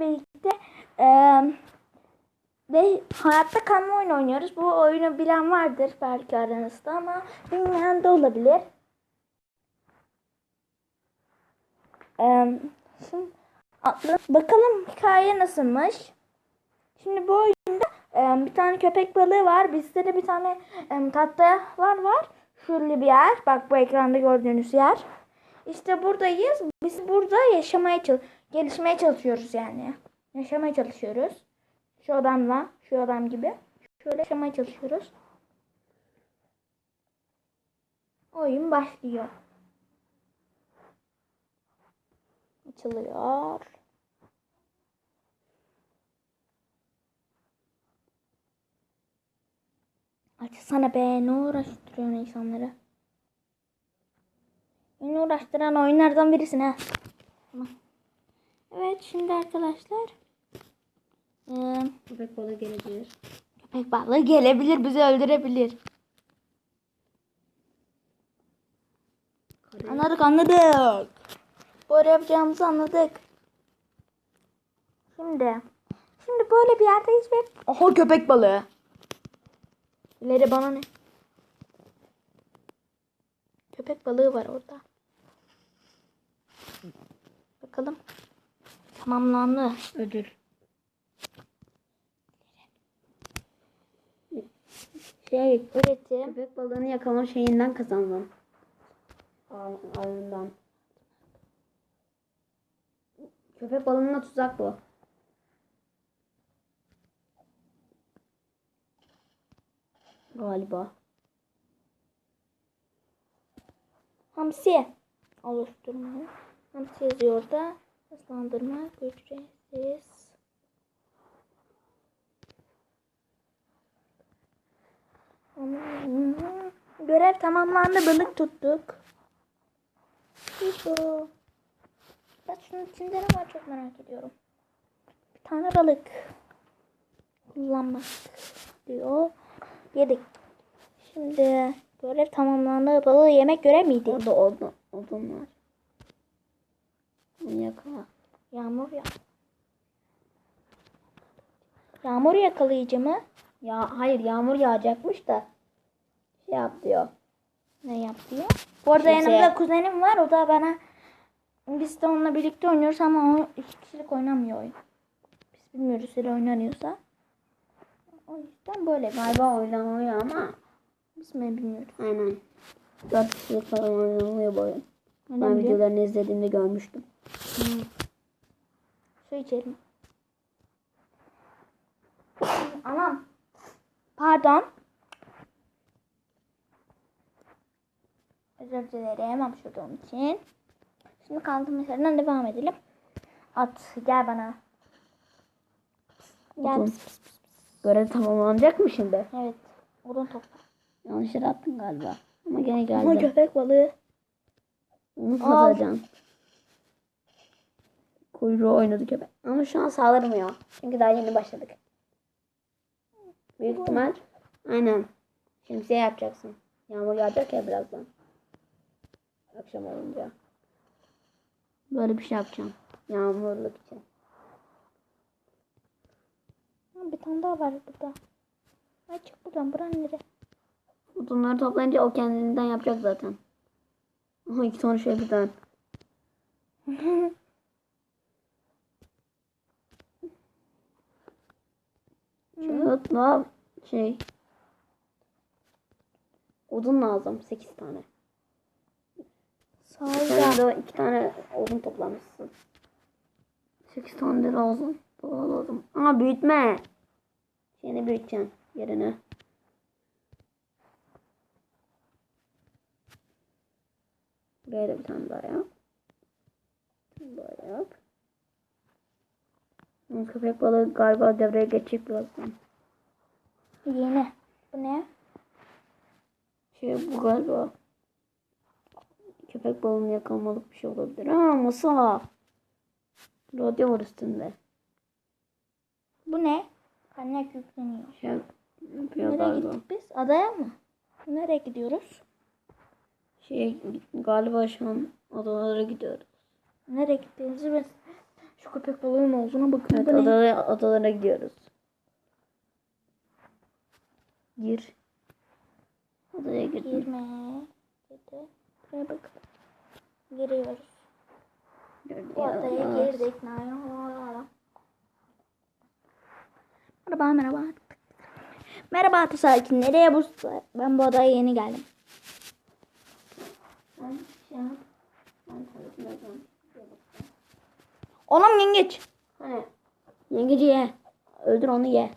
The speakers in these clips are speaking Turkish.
birlikte eee ve hayatta kalma oyunu oynuyoruz. Bu oyunu bilen vardır belki aranızda ama bilmeyen de olabilir. Eee, şimdi atla- bakalım hikaye nasılmış. Şimdi bu oyunda eee, bir tane köpek balığı var. Bizde de bir tane eee, tahtalar var. Şöyle bir yer. Bak bu ekranda gördüğünüz yer. İşte buradayız. Biz burada yaşamaya çalış gelişmeye çalışıyoruz yani. Yaşamaya çalışıyoruz. Şu adamla, şu adam gibi. Şöyle yaşamaya çalışıyoruz. Oyun başlıyor. Açılıyor. Açsana be ne uğraştırıyorsun insanları. Beni uğraştıran oyunlardan birisi ha. Evet şimdi arkadaşlar. Ee, Köpek balığı gelebilir. köpek balığı gelebilir bizi öldürebilir. Kare. Anladık anladık. Böyle yapacağımızı anladık. Şimdi. Şimdi böyle bir yerdeyiz ve... Oha köpek balığı. İleri bana ne? Köpek balığı var orada. Bakalım. Tamamlandı. Ödül. Şey, Üretim. köpek balığını yakalama şeyinden kazandım. Ağ- Ağından. Köpek balığına tuzak bu. Galiba. Hamsi oluşturma. Hamsi yazıyor orada. Hızlandırma ücretsiz. Görev tamamlandı. Balık tuttuk. Bu. Bak şunun içinde ne var çok merak ediyorum. Bir tane balık. Kullanmak diyor. Yedik. Şimdi görev tamamlandı. Balığı yemek görev miydi? Orada odun, odun var. Yakala. Yağmur ya. Yağmur yakalayıcı mı? Ya hayır yağmur yağacakmış da şey yap diyor. Ne yap diyor? Bu arada Kimse- yanımda kuzenim var. O da bana biz de onunla birlikte oynuyoruz ama o iki kişilik oynamıyor oyun. Biz bilmiyoruz öyle oynanıyorsa. O yüzden böyle galiba. Oynanıyor ama Biz mi bilmiyoruz. aynen. 4 kişilik falan oynanıyor bu oyun. Ben videolarını izlediğimde görmüştüm. Hmm. Su içelim. Anam. Pardon. Özür dilerim hapşurduğum için. Şimdi kaldığımız yerden devam edelim. At gel bana. Gel. Pıs pıs pıs. Görev tamamlanacak mı şimdi? Evet. Odun topla. Yanlış yere attın galiba. Ama gene Ama geldi. köpek balığı. Onu satacaksın. Kuyruğu oynadı köpek. Ama şu an saldırmıyor. Çünkü daha yeni başladık. Büyük ihtimal. Aynen. Şemsiye yapacaksın. Yağmur yağacak ya birazdan. Akşam olunca. Böyle bir şey yapacağım. Yağmurluk için. Bir tane daha var burada. Ay çık buradan. Buran nere? Odunları toplayınca o kendinden yapacak zaten. Aha iki tane şey birden. Kağıtla şey. Odun lazım. 8 tane. Sağ Sen de iki tane odun toplamışsın. 8 tane de lazım. Daha lazım. Ama büyütme. Şeyini büyüteceksin yerine. Buraya da bir tane daha yap. Daha yap. Köpek balığı galiba devreye geçecek birazdan. Yeni. Bu ne? Şey bu galiba. Köpek balığını yakalamalık bir şey olabilir. Ha masa. Radyo var üstünde. Bu ne? Kaynak yükleniyor. Şey yapıyor Nereye galiba. gittik biz? Adaya mı? Nereye gidiyoruz? Şey galiba şu an adalara gidiyoruz. Nereye gittiğimizi biz... Şu köpek balığının ağzına bakın. Evet odalara, odalara gidiyoruz. Gir. Odaya girdim. Girme. Dedi. Buraya bak. Giriyoruz. Gördüm. Bu odaya girdik. Merhaba merhaba. Merhaba Atı Sakin. Nereye bu? Ben bu odaya yeni geldim. Ben şey ben çalışmıyorum. Oğlum yengeç. Hani yengeci ye. Öldür onu ye.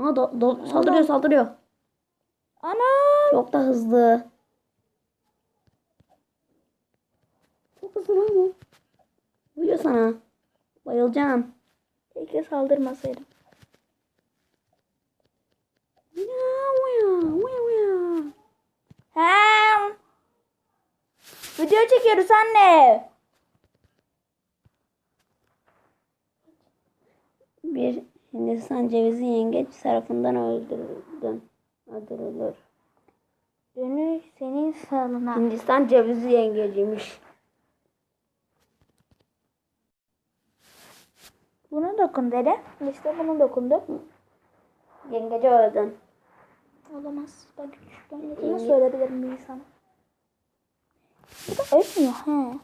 Aa, do, do, saldırıyor saldırıyor. Ana. Çok da hızlı. Çok hızlı lan bu. Vuruyor sana. Bayılacağım. Keşke saldırmasaydım. Video çekiyoruz anne. Bir Hindistan cevizi yengeç tarafından öldürüldü. Öldürülür. Dönüş senin sağlığına. Hindistan cevizi yengeciymiş. Bunu dokun dedi. İşte bunu dokundu. Yengeci öldün. Olamaz. Ben küçükken Yenge- nasıl söyleyebilirim bir insana? Bu da ölmüyor he.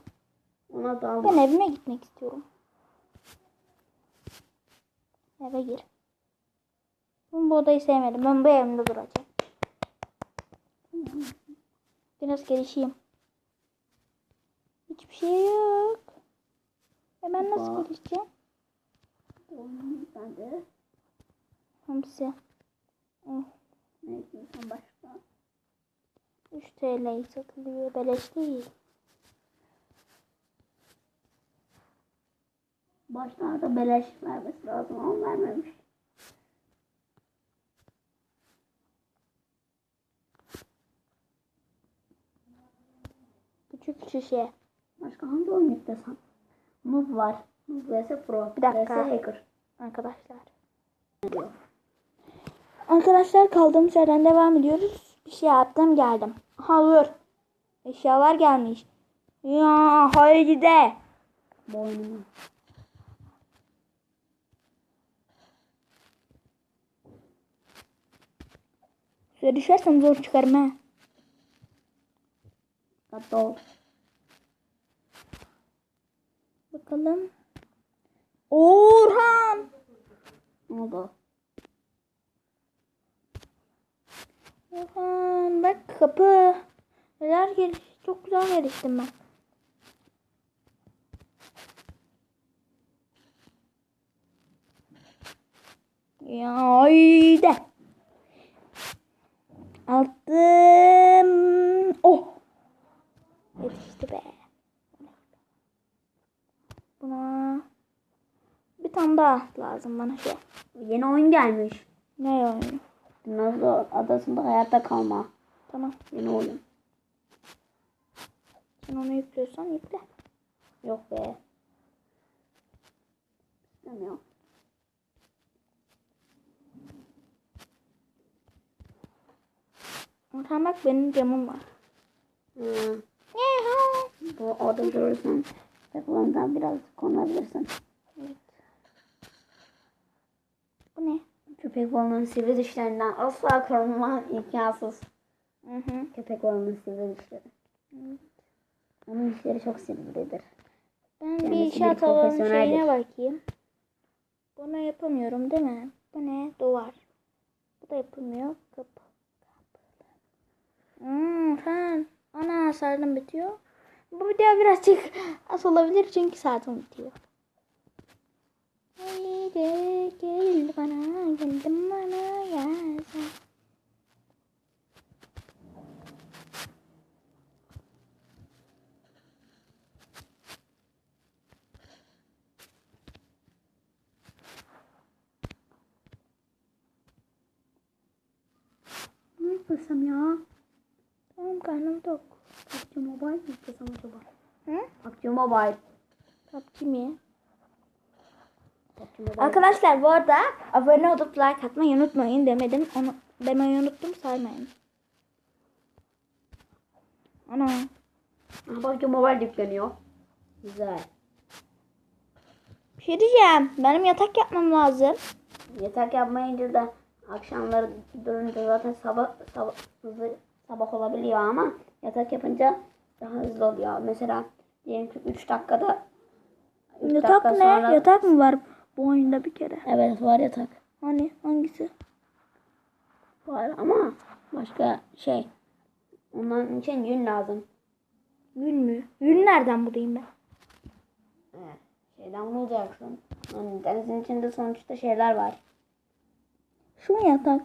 Ona dalma. Ben evime gitmek istiyorum. Eve gir. Ben bu odayı sevmedim. Ben bu evimde duracağım. Biraz gelişeyim. Hiçbir şey yok. E ben nasıl gelişeceğim? Ben de Hamsi. Oh, ne başka? 3 TL satılıyor. Beleş değil. Başlarda beleş vermesi lazım ama vermemiş. Küçük şişe. Başka hangi oyun yüklesem? Noob var. Noob vs Pro. Bir dakika. vs Hacker. Arkadaşlar. Arkadaşlar kaldığımız yerden devam ediyoruz. Bir şey yaptım geldim. Hayır. Eşyalar gelmiş. Ya haydi de. Boynumu. Suya düşersem zor çıkarım ha. Dikkatli. Bakalım. Orhan. Ne oldu? Orhan bak kapı. Neler geliş. Çok güzel geliştim ben. Ya haydi. Attım. Oh. Yetişti be. Buna bir tane daha lazım bana şey. Yeni oyun gelmiş. Ne oyunu? Dinozor adasında hayatta kalma. Tamam. Yeni oyun. Sen onu yüklüyorsan yükle. Yok be. İstemiyorum. Orhan bak benim camım var. Hı. Yeehaw. Bu orada durursan telefondan biraz konulabilirsin. Evet. Bu ne? Köpek balığının sivri dişlerinden asla korunma imkansız. Hı hı. Köpek balığının sivri dişleri. Onun dişleri çok sivridir. Ben Kendisi bir inşaat alanı profesyoneldir. şeyine bakayım. Bunu yapamıyorum değil mi? Bu ne? Duvar. Bu da yapılmıyor. Kapı. Hmm, sen. Ana saatim bitiyor. Bu video birazcık az olabilir çünkü saatim bitiyor. Haydi gel bana, geldim bana gelsen. Ne yapıyorsam ya? Tamam karnım tok. PUBG Mobile mi yüklesem acaba? Hı? PUBG Mobile. PUBG mi? PUBG Mobile. Arkadaşlar bu arada abone olup like atmayı unutmayın demedim. Onu demeyi unuttum saymayın. Ana. PUBG Mobile yükleniyor. Güzel. Bir şey diyeceğim. Benim yatak yapmam lazım. Yatak yapmayınca da akşamları durunca zaten sabah sabah hızlı sabah olabiliyor ama yatak yapınca daha hızlı oluyor. Mesela diyelim ki 3 dakikada üç Yatak dakika ne? sonra- Yatak mı var bu oyunda bir kere? Evet var yatak. Hani hangisi? Var ama başka şey. Onların için yün lazım. Yün mü? Yün nereden bulayım ben? Evet. Şeyden bulacaksın. Yani denizin içinde sonuçta şeyler var. Şu mu yatak?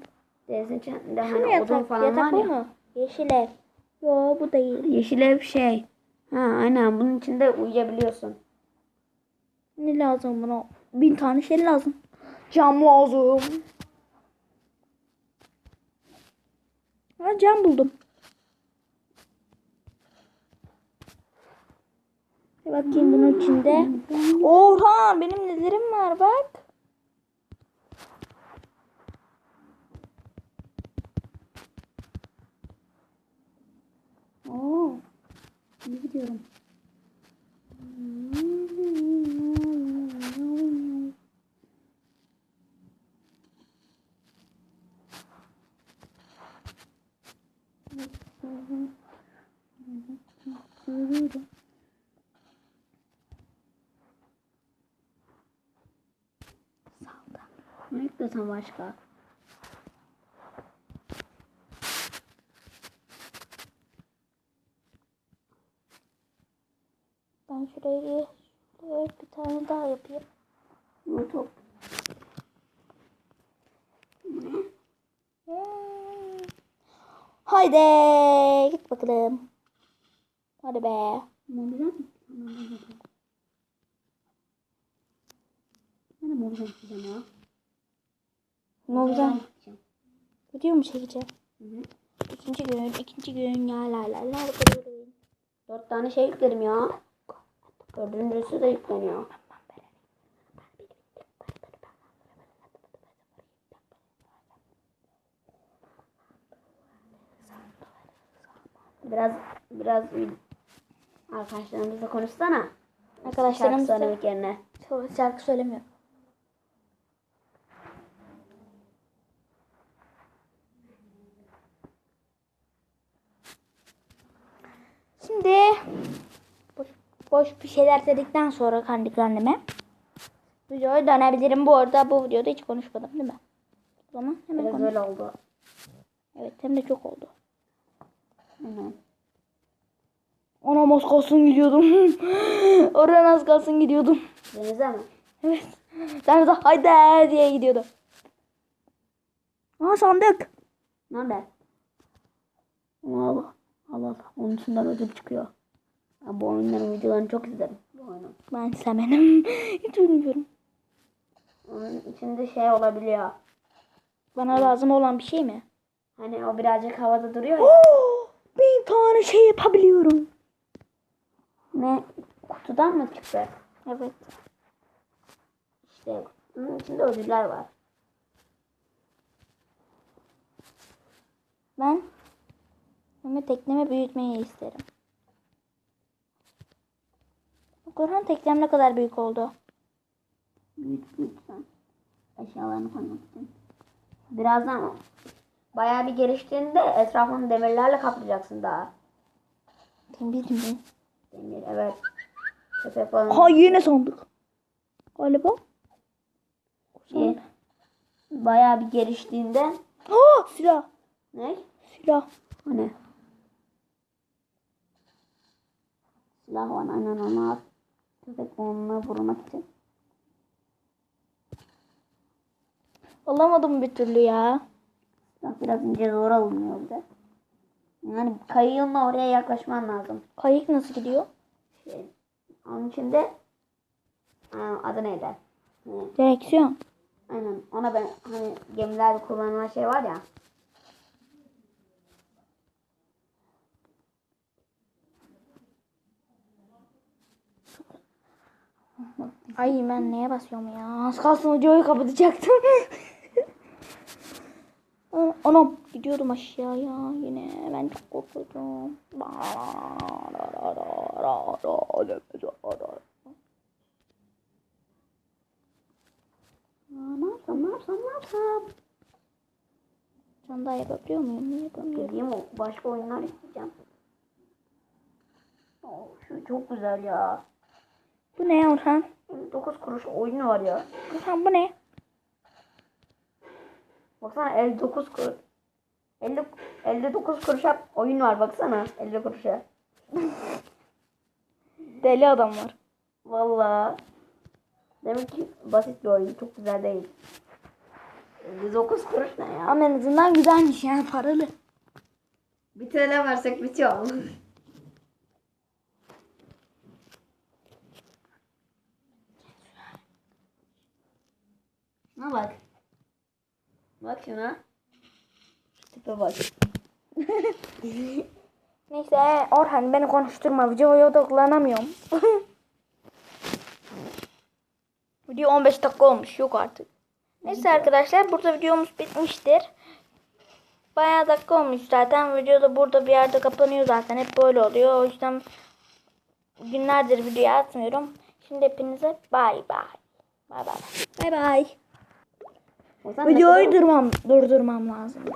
Denizin içinde Şu mu hani odun yatak? falan Yatak var bu ya. mu? Yeşil ev. Yo bu değil. Yeşil ev şey. Ha aynen bunun içinde uyuyabiliyorsun. Ne lazım buna? Bin tane şey lazım. Cam lazım. Ha cam buldum. Bakayım bunun içinde. Orhan benim nelerim var bak. Oo. Ne gidiyorum. Ne yüklesem başka? Ben şuraya şuraya bir tane daha yapayım. YouTube. Hmm. Haydi git bakalım. Hadi be. Tamam, ben de çekeceğim ya. Çekeceğim. Video mu çekeceğim? Hı hı. İkinci gün, ikinci gün ya la la la la. Dört tane şey yükledim ya. Dördüncüsü de yükleniyor. Biraz biraz arkadaşlarımızla konuşsana. Arkadaşlarımız Şarkı söylemek yerine. Şarkı söylemiyor. Şimdi boş, boş bir şeyler dedikten sonra kendi kendime videoya dönebilirim. Bu arada bu videoda hiç konuşmadım değil mi? O zaman hemen Biraz konuş. öyle oldu. Evet hem de çok oldu. Hı hı. Anam az kalsın gidiyordum. Oraya az kalsın gidiyordum. Denize mi? Evet. Sen de haydi diye gidiyordu. Aa sandık. Nerede? Allah Allah. Allah Allah. Onun içinden ödül çıkıyor. Ben bu oyunların videolarını çok izlerim. Bu oyunun. Ben semenim. Hiç bilmiyorum. Onun içinde şey olabiliyor. Bana lazım olan bir şey mi? Hani o birazcık havada duruyor ya. Oh, bir tane şey yapabiliyorum. Ne? Kutudan mı çıktı? Evet. İşte bunun içinde ödüller var. Ben ama teknemi büyütmeyi isterim. Korhan teknem ne kadar büyük oldu? Büyük büyük sen. Eşyalarını koymak için. Birazdan bayağı bir geliştiğinde etrafını demirlerle kaplayacaksın daha. Tembih tembih. Demir evet. Köpek balığı. Ha yine sandık. Galiba. Şey, bayağı bir geliştiğinde Ha silah. ne? Silah. Hani? Silah var aynen onu al. Köpek balığına vurmak için. Alamadım bir türlü ya. Silah biraz ince zor alınıyor bir de. Yani kayığınla oraya yaklaşman lazım. Kayık nasıl gidiyor? Şey, onun için de Aa, adı neydi? Hani, Direksiyon. aynen ona ben hani gemilerde kullanılan şey var ya. Ay ben neye basıyorum ya? Az kalsın videoyu kapatacaktım. Aa, Anam gidiyordum aşağıya yine. Ben çok korkuyordum. yapsam ne yapsam ne yapsam. Can daha yapabiliyor muyum? Ne yapamıyorum? Dediğim o başka oyunlar isteyeceğim. Oo, şu çok güzel ya. Bu ne Orhan? 9 kuruş oyunu var ya. Orhan bu ne? Baksana 59 kuruş. 50 59 kuruşa oyun var baksana 50 kuruşa. Deli adam var. Vallahi. Demek ki basit bir oyun. Çok güzel değil. 59 kuruş ne ya? Ama en azından güzelmiş yani paralı. Bir TL versek bitiyor. Şuna bak. Bak şuna. Tipe bak. Neyse Orhan beni konuşturma. Videoya odaklanamıyorum. Video 15 dakika olmuş. Yok artık. Neyse arkadaşlar burada videomuz bitmiştir. Bayağı dakika olmuş zaten. Video da burada bir yerde kapanıyor zaten. Hep böyle oluyor. O yüzden günlerdir video atmıyorum. Şimdi hepinize bay bay. Bay bay. Bay bay. O zaman ne Videoyu kadar- durmam, durdurmam lazımdı.